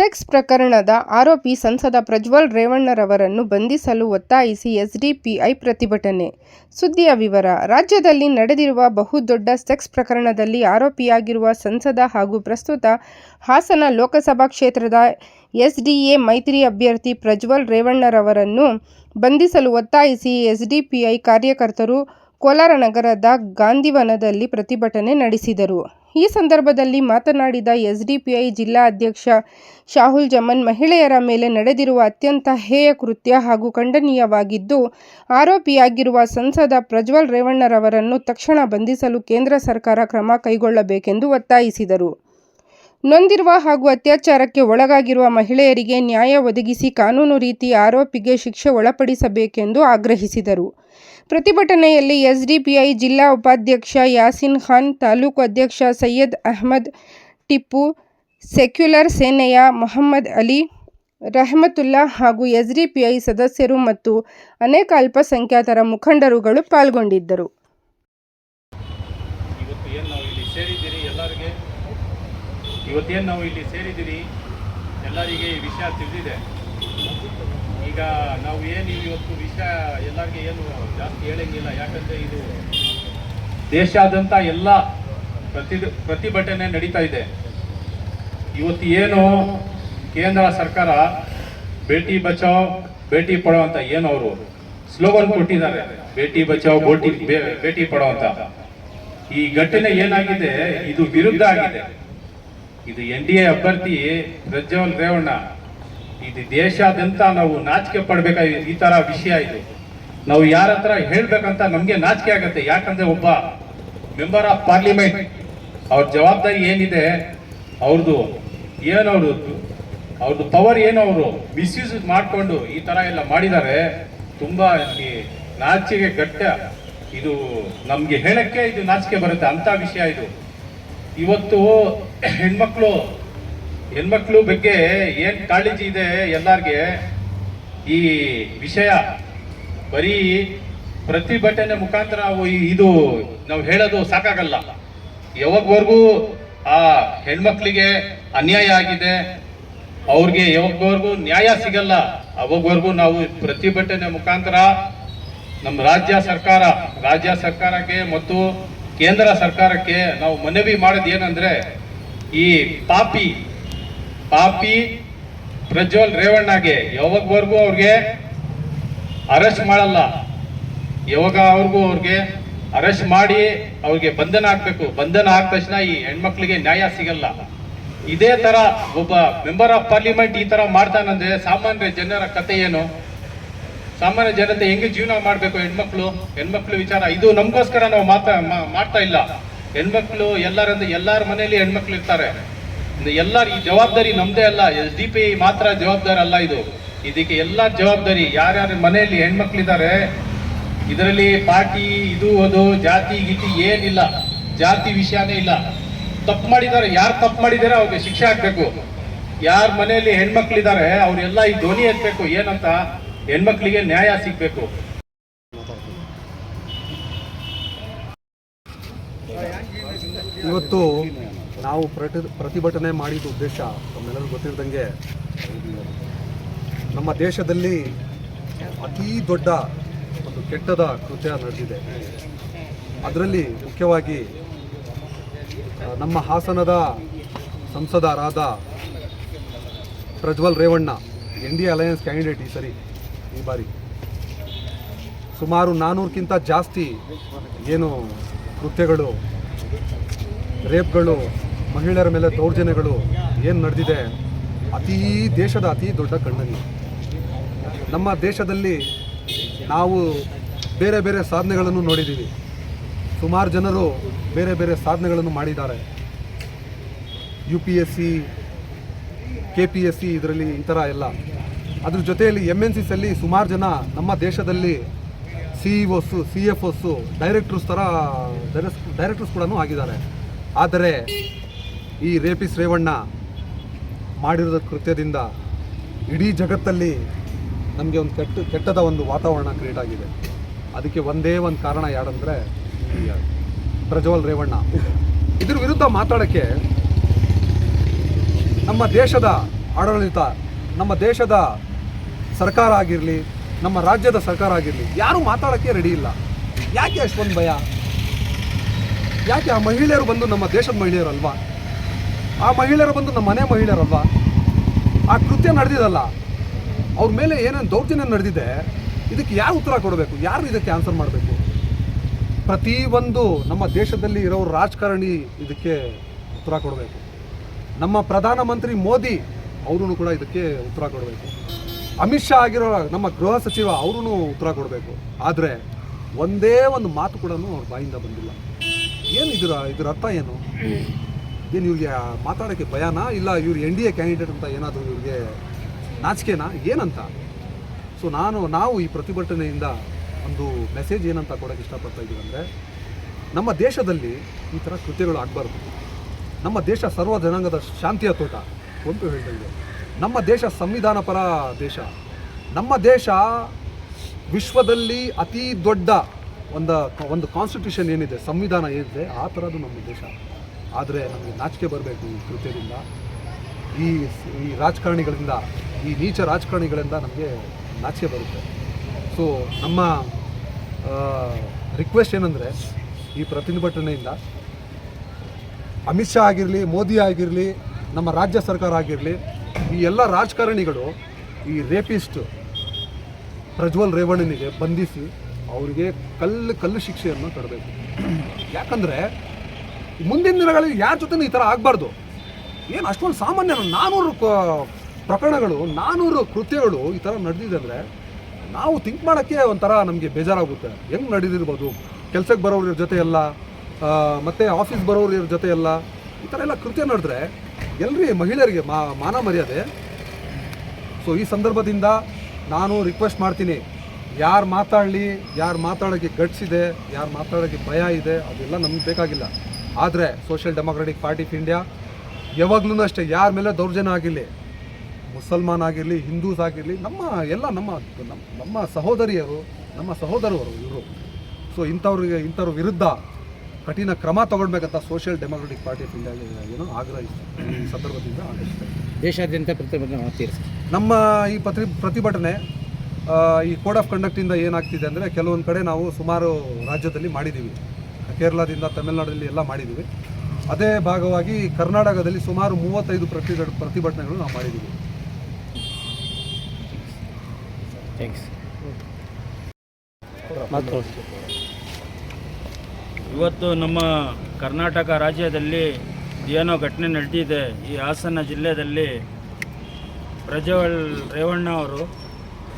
Sex ಪ್ರಕರಣದ ಆರೋಪಿ ಸಂಸದ ಪ್ರಜ್ವಲ್ ರೇವಣ್ಣರವರನ್ನು ಬಂಧಿಸಲು ಒತ್ತಾಯಿಸಿ ಎಸ್ಡಿಪಿಐ ಪ್ರತಿಭಟನೆ. ಸುದ್ದಿಯ ವಿವರ, ರಾಜ್ಯದಲ್ಲಿ ನಡೆದಿರುವ ಬಹುದೊಡ್ಡ ಸೆಕ್ಸ್ ಪ್ರಕರಣದಲ್ಲಿ ಆರೋಪಿಯಾಗಿರುವ ಸಂಸದ ಹಾಗೂ ಪ್ರಸ್ತುತ ಹಾಸನ ಲೋಕಸಭಾ ಕ್ಷೇತ್ರದ ಎಸ್ಡಿಎ ಮೈತ್ರಿ ಅಭ್ಯರ್ಥಿ ಪ್ರಜ್ವಲ್ ರೇವಣ್ಣರವರನ್ನು ಬಂಧಿಸಲು ಒತ್ತಾಯಿಸಿ ಎಸ್ಡಿಪಿಐ ಕಾರ್ಯಕರ್ತರು ಕೋಲಾರ ನಗರದ ಗಾಂಧಿವನದಲ್ಲಿ ಪ್ರತಿಭಟನೆ ನಡೆಸಿದರು. ಈ ಸಂದರ್ಭದಲ್ಲಿ ಮಾತನಾಡಿದ ಎಸ್ಡಿಪಿಐ ಜಿಲ್ಲಾ ಅಧ್ಯಕ್ಷ ಶಾಹುಲ್ ಜಮನ್, ಮಹಿಳೆಯರ ಮೇಲೆ ನಡೆದಿರುವ ಅತ್ಯಂತ ಹೇಯ ಕೃತ್ಯ ಹಾಗೂ ಖಂಡನೀಯವಾಗಿದ್ದು, ಆರೋಪಿಯಾಗಿರುವ ಸಂಸದ ಪ್ರಜ್ವಲ್ ರೇವಣ್ಣರವರನ್ನು ತಕ್ಷಣ ಬಂಧಿಸಲು ಕೇಂದ್ರ ಸರ್ಕಾರ ಕ್ರಮ ಕೈಗೊಳ್ಳಬೇಕೆಂದು ಒತ್ತಾಯಿಸಿದರು. ನೊಂದಿರುವ ಹಾಗೂ ಅತ್ಯಾಚಾರಕ್ಕೆ ಒಳಗಾಗಿರುವ ಮಹಿಳೆಯರಿಗೆ ನ್ಯಾಯ ಒದಗಿಸಿ ಕಾನೂನು ರೀತಿ ಆರೋಪಿಗೆ ಶಿಕ್ಷೆ ಒಳಪಡಿಸಬೇಕೆಂದು ಆಗ್ರಹಿಸಿದರು. ಪ್ರತಿಭಟನೆಯಲ್ಲಿ ಎಸ್ಡಿಪಿಐ ಜಿಲ್ಲಾ ಉಪಾಧ್ಯಕ್ಷ ಯಾಸಿನ್ ಖಾನ್, ತಾಲೂಕು ಅಧ್ಯಕ್ಷ ಸೈಯದ್ ಅಹಮದ್ ಟಿಪ್ಪು, ಸೆಕ್ಯುಲರ್ ಸೇನೆಯ ಮೊಹಮ್ಮದ್ ಅಲಿ, ರಹಮತುಲ್ಲಾ ಹಾಗೂ ಎಸ್ಡಿಪಿಐ ಸದಸ್ಯರು ಮತ್ತು ಅನೇಕ ಅಲ್ಪಸಂಖ್ಯಾತರ ಮುಖಂಡರುಗಳು ಪಾಲ್ಗೊಂಡಿದ್ದರು ಇವತ್ತು ಏನು ನಾವು ಇಲ್ಲಿ ಸೇರಿದ್ದೀರಿ ಎಲ್ಲರಿಗೆ ಇವತ್ತೇನು ನಾವು ಇಲ್ಲಿ ಸೇರಿದ್ದೀರಿ, ಎಲ್ಲರಿಗೆ ಈ ವಿಷಯ ತಿಳಿದಿದೆ. ಈಗ ನಾವು ಏನು ಇವತ್ತು ವಿಷಯ ಎಲ್ಲರಿಗೆ ಏನು ಜಾಸ್ತಿ ಹೇಳಂಗಿಲ್ಲ, ಯಾಕಂದರೆ ಇದು ದೇಶಾದ್ಯಂತ ಎಲ್ಲ ಪ್ರತಿ ಪ್ರತಿಭಟನೆ ನಡೀತಾ ಇದೆ. ಇವತ್ತು ಏನು ಕೇಂದ್ರ ಸರ್ಕಾರ ಬೇಟಿ ಬಚಾವ್, ಬೇಟಿ ಪಡೋ ಅಂತ ಏನು ಅವರು ಸ್ಲೋಗನ್ ಕೊಟ್ಟಿದ್ದಾರೆ, ಬೇಟಿ ಬಚಾವ್ ಭೇಟಿ ಬೇಟಿ ಪಡೋ ಅಂತ. ಈ ಘಟನೆ ಏನಾಗಿದೆ, ಇದು ವಿರುದ್ಧ ಆಗಿದೆ. ಇದು ಎನ್ ಡಿ ಎ ಅಭ್ಯರ್ಥಿ ಪ್ರಜ್ವಲ್ ರೇವಣ್ಣ. ಇದು ದೇಶಾದ್ಯಂತ ನಾವು ನಾಚಿಕೆ ಪಡ್ಬೇಕಾ ಈ ತರ ವಿಷಯ ಇದು. ನಾವು ಯಾರ ಹತ್ರ ಹೇಳ್ಬೇಕಂತ ನಮಗೆ ನಾಚಿಕೆ ಆಗತ್ತೆ. ಯಾಕಂದ್ರೆ ಒಬ್ಬ ಮೆಂಬರ್ ಆಫ್ ಪಾರ್ಲಿಮೆಂಟ್, ಅವ್ರ ಜವಾಬ್ದಾರಿ ಏನಿದೆ ಅವ್ರದ್ದು ಏನವ್ರದ್ದು ಅವ್ರದ್ದು ಪವರ್ ಏನು ಅವರು ಮಿಸ್ಯೂಸ್ ಮಾಡಿಕೊಂಡು ಈ ತರ ಎಲ್ಲ ಮಾಡಿದ್ದಾರೆ. ತುಂಬಾ ನಾಚಿಕೆ ಗಟ್ಟ ಇದು ನಮಗೆ ಹೇಳಕ್ಕೆ ಇದು ನಾಚಿಕೆ ಬರುತ್ತೆ. ಅಂತ ವಿಷಯ ಇದು. ಇವತ್ತು ಹೆಣ್ಮಕ್ಳು ಹೆಣ್ಮಕ್ಳು ಬಗ್ಗೆ ಏನ್ ಕಾಳಜಿ ಇದೆ ಎಲ್ಲಾರ್ಗೆ? ಈ ವಿಷಯ ಬರೀ ಪ್ರತಿಭಟನೆ ಮುಖಾಂತರ ಇದು ನಾವು ಹೇಳೋದು ಸಾಕಾಗಲ್ಲ. ಯಾವಾಗವರೆಗೂ ಆ ಹೆಣ್ಮಕ್ಳಿಗೆ ಅನ್ಯಾಯ ಆಗಿದೆ. ಅವ್ರಿಗೆ ಯಾವಾಗವರೆಗೂ ನ್ಯಾಯ ಸಿಗಲ್ಲ. ಅವಾಗವರೆಗೂ ನಾವು ಪ್ರತಿಭಟನೆ ಮುಖಾಂತರ ನಮ್ಮ ರಾಜ್ಯ ಸರ್ಕಾರ, ರಾಜ್ಯ ಸರ್ಕಾರಕ್ಕೆ ಮತ್ತು ಕೇಂದ್ರ ಸರ್ಕಾರಕ್ಕೆ ನಾವು ಮನವಿ ಮಾಡೋದು ಏನಂದರೆ, ಈ ಪಾಪಿ ಪಾಪಿ ಪ್ರಜ್ವಲ್ ರೇವಣ್ಣಗೆ ಯಾವಾಗವರೆಗೂ ಅವ್ರಿಗೆ ಅರೆಸ್ಟ್ ಮಾಡಲ್ಲ. ಯಾವಾಗ ಅವ್ರಿಗೂ ಅವ್ರಿಗೆ ಅರೆಸ್ಟ್ ಮಾಡಿ ಅವ್ರಿಗೆ ಬಂಧನ ಹಾಕ್ಬೇಕು. ಬಂಧನ ಆದ ತಕ್ಷಣ ಈ ಹೆಣ್ಮಕ್ಳಿಗೆ ನ್ಯಾಯ ಸಿಗಲ್ಲ. ಇದೇ ತರ ಒಬ್ಬ ಮೆಂಬರ್ ಆಫ್ ಪಾರ್ಲಿಮೆಂಟ್ ಈ ತರ ಮಾಡ್ತಾನಂದ್ರೆ ಸಾಮಾನ್ಯ ಜನರ ಕತೆ ಏನು? ಸಾಮಾನ್ಯ ಜನತೆ ಹೆಂಗೆ ಜೀವನ ಮಾಡಬೇಕು ಹೆಣ್ಮಕ್ಳು? ಹೆಣ್ಮಕ್ಳು ವಿಚಾರ, ಇದು ನಮಗೋಸ್ಕರ ನಾವು ಮಾತಾ ಮಾಡ್ತಾ ಇಲ್ಲ. ಹೆಣ್ಮಕ್ಳು ಎಲ್ಲರಂದ್ರೆ ಎಲ್ಲರ ಮನೆಯಲ್ಲಿ ಹೆಣ್ಮಕ್ಳು ಇರ್ತಾರೆ. ಎಲ್ಲಾರ ಈ ಜವಾಬ್ದಾರಿ ನಮ್ದೇ ಅಲ್ಲ. ಎಸ್ ಡಿ ಪಿ ಮಾತ್ರ ಜವಾಬ್ದಾರಿ ಅಲ್ಲ ಇದು. ಇದಕ್ಕೆ ಎಲ್ಲ ಜವಾಬ್ದಾರಿ. ಯಾರ್ಯಾರ ಮನೆಯಲ್ಲಿ ಹೆಣ್ಮಕ್ಳಿದ್ದಾರೆ ಇದರಲ್ಲಿ ಪಾರ್ಟಿ, ಇದು, ಅದು, ಜಾತಿ, ಗೀತಿ ಏನಿಲ್ಲ. ಜಾತಿ ವಿಷಯನೇ ಇಲ್ಲ. ತಪ್ಪು ಮಾಡಿದ್ದಾರೆ ಯಾರು ತಪ್ಪು ಮಾಡಿದ್ದಾರೆ ಅವ್ರಿಗೆ ಶಿಕ್ಷೆ ಹಾಕ್ಬೇಕು. ಯಾರ ಮನೆಯಲ್ಲಿ ಹೆಣ್ಮಕ್ಳಿದ್ದಾರೆ ಅವರೆಲ್ಲ ಈ ಧ್ವನಿ ಎತ್ತಬೇಕು ಏನಂತ? ಹೆಣ್ಮಕ್ಳಿಗೆ ನ್ಯಾಯ ಸಿಗಬೇಕು. ಇವತ್ತು ನಾವು ಪ್ರತಿ ಪ್ರತಿಭಟನೆ ಮಾಡಿದ ಉದ್ದೇಶ ತಮ್ಮೆಲ್ಲರಿಗೂ ಗೊತ್ತಿರದಂಗೆ ನಮ್ಮ ದೇಶದಲ್ಲಿ ಅತೀ ದೊಡ್ಡ ಒಂದು ಕೆಟ್ಟದ ಕೃತ್ಯ ನಡೆದಿದೆ. ಅದರಲ್ಲಿ ಮುಖ್ಯವಾಗಿ ನಮ್ಮ ಹಾಸನದ ಸಂಸದರಾದ Prajwal Revanna, N D alliance candidate ಈ ಸರಿ ಈ ಬಾರಿ. ಸುಮಾರು ನಾನ್ನೂರಕ್ಕಿಂತ ಜಾಸ್ತಿ ಏನು ಕೃತ್ಯಗಳು, ರೇಪ್ಗಳು, ಮಹಿಳೆಯರ ಮೇಲೆ ದೌರ್ಜನ್ಯಗಳು ಏನು ನಡೆದಿದೆ, ಅತೀ ದೇಶದ ಅತಿ ದೊಡ್ಡ ಖಂಡನೀಯ ನಮ್ಮ ದೇಶದಲ್ಲಿ ನಾವು ಬೇರೆ ಬೇರೆ ಸಾಧನೆಗಳನ್ನು ನೋಡಿದ್ದೀವಿ. ಸುಮಾರು ಜನರು ಬೇರೆ ಬೇರೆ ಸಾಧನೆಗಳನ್ನು ಮಾಡಿದ್ದಾರೆ. U P S C, K P S C ಇದರಲ್ಲಿ ಈ ಥರ ಎಲ್ಲ. ಅದ್ರ ಜೊತೆಯಲ್ಲಿ ಎಂ ಎನ್ ಸಿಸಲ್ಲಿ ಸುಮಾರು ಜನ ನಮ್ಮ ದೇಶದಲ್ಲಿ C E Os C F Os directors ಥರ ಡೈರೆಕ್ಟರ್ಸ್ ಕೂಡ ಆಗಿದ್ದಾರೆ. ಆದರೆ ಈ ರೇಪಿಸ್ ರೇವಣ್ಣ ಮಾಡಿರೋದ ಕೃತ್ಯದಿಂದ ಇಡೀ ಜಗತ್ತಲ್ಲಿ ನಮಗೆ ಒಂದು ಕೆಟ್ಟ, ಕೆಟ್ಟದ ಒಂದು ವಾತಾವರಣ ಕ್ರಿಯೇಟ್ ಆಗಿದೆ. ಅದಕ್ಕೆ ಒಂದೇ ಒಂದು ಕಾರಣ ಯಾರಂದರೆ ಪ್ರಜ್ವಲ್ ರೇವಣ್ಣ. ಇದ್ರ ವಿರುದ್ಧ ಮಾತಾಡೋಕ್ಕೆ ನಮ್ಮ ದೇಶದ ಆಡಳಿತ, ನಮ್ಮ ದೇಶದ ಸರ್ಕಾರ ಆಗಿರಲಿ, ನಮ್ಮ ರಾಜ್ಯದ ಸರ್ಕಾರ ಆಗಿರಲಿ, ಯಾರೂ ಮಾತಾಡೋಕ್ಕೆ ರೆಡಿ ಇಲ್ಲ. ಯಾಕೆ ಅಷ್ಟೊಂದು ಭಯ? ಯಾಕೆ ಆ ಮಹಿಳೆಯರು ಬಂದು ನಮ್ಮ ದೇಶದ ಮಹಿಳೆಯರಲ್ವಾ? ಆ ಮಹಿಳೆಯರು ಬಂದು ನಮ್ಮ ಮನೆ ಮಹಿಳೆಯರಲ್ವಾ? ಆ ಕೃತ್ಯ ನಡೆದಿದಲ್ಲ. ಅವ್ರ ಮೇಲೆ ಏನೇನು ದೌರ್ಜನ್ಯ ನಡೆದಿದೆ, ಇದಕ್ಕೆ ಯಾರು ಉತ್ತರ ಕೊಡಬೇಕು? ಯಾರು ಇದಕ್ಕೆ ಆನ್ಸರ್ ಮಾಡಬೇಕು? ಪ್ರತಿಯೊಂದು ನಮ್ಮ ದೇಶದಲ್ಲಿ ಇರೋ ರಾಜಕಾರಣಿ ಇದಕ್ಕೆ ಉತ್ತರ ಕೊಡಬೇಕು. ನಮ್ಮ ಪ್ರಧಾನಮಂತ್ರಿ ಮೋದಿ ಅವರು ಕೂಡ ಇದಕ್ಕೆ ಉತ್ತರ ಕೊಡಬೇಕು. ಅಮಿತ್ ಶಾ ಆಗಿರೋ ನಮ್ಮ ಗೃಹ ಸಚಿವ ಅವರು ಉತ್ತರ ಕೊಡಬೇಕು. ಆದರೆ ಒಂದೇ ಒಂದು ಮಾತು ಕೂಡ ಅವ್ರ ಬಾಯಿಂದ ಬಂದಿಲ್ಲ. ಏನು ಇದರ ಇದರ ಅರ್ಥ ಏನು? ಏನು ಇವ್ರಿಗೆ ಮಾತಾಡೋಕ್ಕೆ ಭಯನಾ? ಇಲ್ಲ ಇವ್ರು ಎನ್ ಡಿ ಎ ಕ್ಯಾಂಡಿಡೇಟ್ ಅಂತ ಏನಾದರೂ ಇವ್ರಿಗೆ ನಾಚಿಕೆನಾ? ಏನಂತ? ಸೊ ನಾನು, ನಾವು ಈ ಪ್ರತಿಭಟನೆಯಿಂದ ಒಂದು ಮೆಸೇಜ್ ಏನಂತ ಕೊಡೋಕ್ಕೆ ಇಷ್ಟಪಡ್ತಾ ಇದ್ದೀವಿ ಅಂದರೆ, ನಮ್ಮ ದೇಶದಲ್ಲಿ ಈ ಥರ ಕೃತ್ಯಗಳು ಆಗಬಾರ್ದು. ನಮ್ಮ ದೇಶ ಸರ್ವ ಜನಾಂಗದ ಶಾಂತಿಯ ತೋಟ ಕುವೆಂಪು ಹೇಳ್ದಂಗೆ ನಮ್ಮ ದೇಶ ಸಂವಿಧಾನ ಪರ ದೇಶ. ನಮ್ಮ ದೇಶ ವಿಶ್ವದಲ್ಲಿ ಅತಿ ದೊಡ್ಡ ಒಂದು ಒಂದು ಕಾನ್ಸ್ಟಿಟ್ಯೂಷನ್ ಏನಿದೆ, ಸಂವಿಧಾನ ಏನಿದೆ, ಆ ಥರದ್ದು ನಮ್ಮ ದೇಶ. ಆದರೆ ನಮಗೆ ನಾಚಿಕೆ ಬರಬೇಕು ಈ ಕೃತ್ಯದಿಂದ. ಈ ಈ ರಾಜಕಾರಣಿಗಳಿಂದ, ಈ ನೀಚ ರಾಜಕಾರಣಿಗಳಿಂದ ನಮಗೆ ನಾಚಿಕೆ ಬರುತ್ತೆ. ಸೊ ನಮ್ಮ ರಿಕ್ವೆಸ್ಟ್ ಏನಂದರೆ, ಈ ಪ್ರತಿಭಟನೆಯಿಂದ ಅಮಿತ್ ಶಾ ಆಗಿರಲಿ, ಮೋದಿ ಆಗಿರಲಿ, ನಮ್ಮ ರಾಜ್ಯ ಸರ್ಕಾರ ಆಗಿರಲಿ ಈ ಎಲ್ಲ ರಾಜಕಾರಣಿಗಳು ಈ ರೇಪಿಸ್ಟ್ ಪ್ರಜ್ವಲ್ ರೇವಣ್ಣನಿಗೆ ಬಂಧಿಸಿ ಅವರಿಗೆ ಕಲ್ಲು ಕಲ್ಲು ಶಿಕ್ಷೆಯನ್ನು ತರಬೇಕು. ಯಾಕಂದರೆ ಮುಂದಿನ ದಿನಗಳಲ್ಲಿ ಯಾರ ಜೊತೆ ಈ ಥರ ಆಗಬಾರ್ದು. ಏನು ಅಷ್ಟೊಂದು ಸಾಮಾನ್ಯ ನಾನೂರು ಪ್ರಕರಣಗಳು, ನಾನೂರು ಕೃತ್ಯಗಳು ಈ ಥರ ನಡೆದಿದೆ ಅಂದರೆ ನಾವು ಥಿಂಕ್ ಮಾಡೋಕ್ಕೆ ಒಂಥರ ನಮಗೆ ಬೇಜಾರಾಗುತ್ತೆ. ಹೆಂಗೆ ನಡೆದಿರ್ಬೋದು ಕೆಲಸಕ್ಕೆ ಬರೋರ ಜೊತೆ ಎಲ್ಲ ಮತ್ತು ಮತ್ತೆ ಆಫೀಸ್ ಬರೋರ ಜೊತೆ ಎಲ್ಲ ಈ ಥರ ಎಲ್ಲ ಕೃತ್ಯ ನಡೆದ್ರೆ ಎಲ್ರಿ ಮಹಿಳೆಯರಿಗೆ ಮಾ ಮಾನ ಮರ್ಯಾದೆ. ಸೊ ಈ ಸಂದರ್ಭದಿಂದ ನಾನು ರಿಕ್ವೆಸ್ಟ್ ಮಾಡ್ತೀನಿ. ಯಾರು ಮಾತಾಡಲಿ, ಯಾರು ಮಾತಾಡೋಕ್ಕೆ ಗಟ್ಸಿದೆ, ಯಾರು ಮಾತಾಡೋಕ್ಕೆ ಭಯ ಇದೆ, ಅದೆಲ್ಲ ನಮ್ಗೆ ಬೇಕಾಗಿಲ್ಲ. ಆದರೆ Social Democratic Party of India ಯಾವಾಗ್ಲೂ ಅಷ್ಟೇ, ಯಾರ ಮೇಲೆ ದೌರ್ಜನ್ಯ ಆಗಿರಲಿ, ಮುಸಲ್ಮಾನ್ ಆಗಿರಲಿ, ಹಿಂದೂಸ್ ಆಗಿರಲಿ, ನಮ್ಮ ಎಲ್ಲ ನಮ್ಮ ನಮ್ಮ ಸಹೋದರಿಯರು, ನಮ್ಮ ಸಹೋದರರು ಇವರು. ಸೊ ಇಂಥವ್ರಿಗೆ, ಇಂಥವ್ರ ವಿರುದ್ಧ ಕಠಿಣ ಕ್ರಮ ತಗೊಳ್ಬೇಕಂತ Social Democratic Party of India ಏನು ಆಗ್ರಹಿಸ್ತಾರೆ ಈ ಸಂದರ್ಭದಿಂದ ಆಗ್ರಹಿಸ್ತಾರೆ ದೇಶಾದ್ಯಂತ ಪ್ರತಿಭಟನೆ ಮಾಡ್ತೀರಿ ನಮ್ಮ ಈ ಪತ್ರಿ ಪ್ರತಿಭಟನೆ ಈ ಕೋಡ್ ಆಫ್ ಕಂಡಕ್ಟಿಂದ ಏನಾಗ್ತಿದೆ ಅಂದರೆ ಕೆಲವೊಂದು ಕಡೆ ನಾವು ಸುಮಾರು ರಾಜ್ಯದಲ್ಲಿ ಮಾಡಿದ್ದೀವಿ. ಕೇರಳದಿಂದ ತಮಿಳುನಾಡಲ್ಲಿ ಎಲ್ಲ ಮಾಡಿದ್ದೀವಿ. ಅದೇ ಭಾಗವಾಗಿ ಕರ್ನಾಟಕದಲ್ಲಿ ಸುಮಾರು ಮೂವತ್ತೈದು ಪ್ರತಿ ಪ್ರತಿಭಟನೆಗಳು ನಾವು ಮಾಡಿದ್ದೀವಿ. ಥ್ಯಾಂಕ್ಸ್ ಇವತ್ತು ನಮ್ಮ ಕರ್ನಾಟಕ ರಾಜ್ಯದಲ್ಲಿ ಏನೋ ಘಟನೆ ನಡೆದಿದೆ ಈ ಹಾಸನ ಜಿಲ್ಲೆಯಲ್ಲಿ ಪ್ರಜ್ವಲ್ ರೇವಣ್ಣ ಅವರು,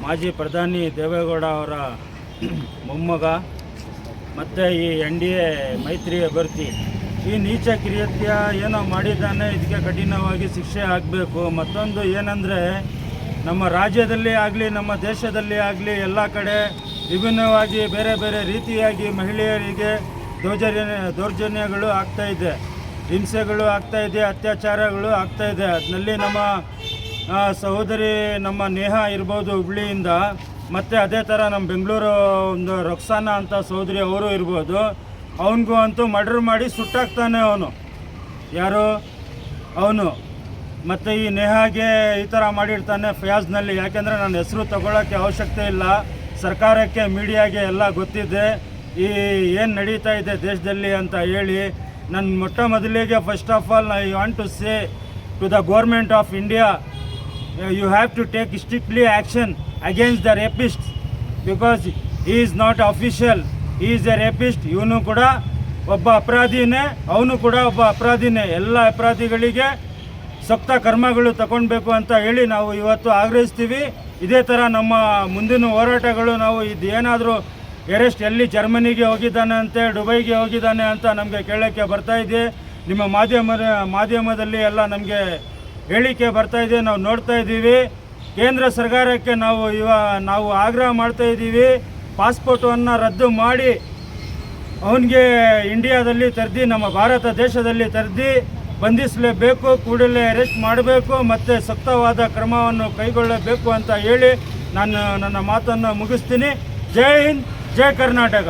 ಮಾಜಿ ಪ್ರಧಾನಿ ದೇವೇಗೌಡ ಅವರ ಮೊಮ್ಮಗ, ಮತ್ತು ಈ ಎನ್ ಡಿ ಎ ಮೈತ್ರಿ ಅಭ್ಯರ್ಥಿ. ಈ ನೀಚ ಕಿರಿಯತ್ಯ ಏನೋ ಮಾಡಿದ್ದಾನೆ, ಇದಕ್ಕೆ ಕಠಿಣವಾಗಿ ಶಿಕ್ಷೆ ಆಗಬೇಕು ಮತ್ತೊಂದು ಏನಂದರೆ, ನಮ್ಮ ರಾಜ್ಯದಲ್ಲಿ ಆಗಲಿ, ನಮ್ಮ ದೇಶದಲ್ಲಿ ಆಗಲಿ, ಎಲ್ಲ ಕಡೆ ವಿಭಿನ್ನವಾಗಿ ಬೇರೆ ಬೇರೆ ರೀತಿಯಾಗಿ ಮಹಿಳೆಯರಿಗೆ ದೌರ್ಜನ್ಯ, ದೌರ್ಜನ್ಯಗಳು ಆಗ್ತಾ ಇದೆ. ಹಿಂಸೆಗಳು ಆಗ್ತಾ ಇದೆ, ಅತ್ಯಾಚಾರಗಳು ಆಗ್ತಾ ಇದೆ. ಅದರಲ್ಲಿ ನಮ್ಮ ಸಹೋದರಿ ನಮ್ಮ ನೇಹ ಇರ್ಬೋದು ಹುಬ್ಳಿಯಿಂದ. ಮತ್ತು ಅದೇ ಥರ ನಮ್ಮ ಬೆಂಗಳೂರು ಒಂದು ರೊಕ್ಸಾನ ಅಂತ ಸಹೋದರಿ ಅವರು ಇರ್ಬೋದು. ಅವನಿಗೂ ಅಂತೂ ಮರ್ಡರ್ ಮಾಡಿ ಸುಟ್ಟಾಗ್ತಾನೆ ಅವನು. ಯಾರು? ಅವನು. ಮತ್ತು ಈ ನೇಹಾಗೆ ಈ ಥರ ಮಾಡಿರ್ತಾನೆ ಫಯಾಜ್ನಲ್ಲಿ. ಯಾಕೆಂದರೆ ನನ್ನ ಹೆಸರು ತಗೊಳ್ಳೋಕ್ಕೆ ಅವಶ್ಯಕತೆ ಇಲ್ಲ. ಸರ್ಕಾರಕ್ಕೆ, ಮೀಡಿಯಾಗೆ ಎಲ್ಲ ಗೊತ್ತಿದೆ. ಈ ಏನು ನಡೀತಾ ಇದೆ ದೇಶದಲ್ಲಿ ಅಂತ ಹೇಳಿ ನನ್ನ ಮೊಟ್ಟ ಮೊದಲಿಗೆ first of all I want to say to the government of India you have to take strictly action against the rapist because ಈ is not official is a rapist ಇವನು ಕೂಡ ಒಬ್ಬ ಅಪರಾಧಿನೇ, ಅವನು ಕೂಡ ಒಬ್ಬ ಅಪರಾಧಿನೇ. ಎಲ್ಲ ಅಪರಾಧಿಗಳಿಗೆ ಸಕ್ತ ಕರ್ಮಗಳು ತಗೊಳ್ಬೇಕು ಅಂತ ಹೇಳಿ ನಾವು ಇವತ್ತು ಆಗ್ರಹಿಸ್ತೀವಿ. ಇದೇ ಥರ ನಮ್ಮ ಮುಂದಿನ ಹೋರಾಟಗಳು ನಾವು ಇದು ಏನಾದರೂ ಎರೆಸ್ಟ್ ಎಲ್ಲಿ ಜರ್ಮನಿಗೆ ಹೋಗಿದ್ದಾನೆ ಅಂತೆ ದುಬೈಗೆ ಹೋಗಿದ್ದಾನೆ ಅಂತ ನಮಗೆ ಕೇಳೋಕ್ಕೆ ಬರ್ತಾ ಇದೆ. ನಿಮ್ಮ ಮಾಧ್ಯಮ ಮಾಧ್ಯಮದಲ್ಲಿ ಎಲ್ಲ ನಮಗೆ ಹೇಳಿಕೆ ಬರ್ತಾ ಇದೆ, ನಾವು ನೋಡ್ತಾ ಇದ್ದೀವಿ. ಕೇಂದ್ರ ಸರ್ಕಾರಕ್ಕೆ ನಾವು ಇವ, ನಾವು ಆಗ್ರಹ ಮಾಡ್ತಾ ಇದ್ದೀವಿ. ಪಾಸ್ಪೋರ್ಟನ್ನು ರದ್ದು ಮಾಡಿ ಅವನಿಗೆ ಇಂಡಿಯಾದಲ್ಲಿ ತರ್ದಿ, ನಮ್ಮ ಭಾರತ ದೇಶದಲ್ಲಿ ತರ್ದಿ ಬಂಧಿಸಲೇಬೇಕು, ಕೂಡಲೇ ಅರೆಸ್ಟ್ ಮಾಡಬೇಕು ಮತ್ತು ಸಕ್ತವಾದ ಕ್ರಮವನ್ನು ಕೈಗೊಳ್ಳಬೇಕು ಅಂತ ಹೇಳಿ ನಾನು ನನ್ನ ಮಾತನ್ನು ಮುಗಿಸ್ತೀನಿ. ಜೈ ಹಿಂದ್! ಜೈ ಕರ್ನಾಟಕ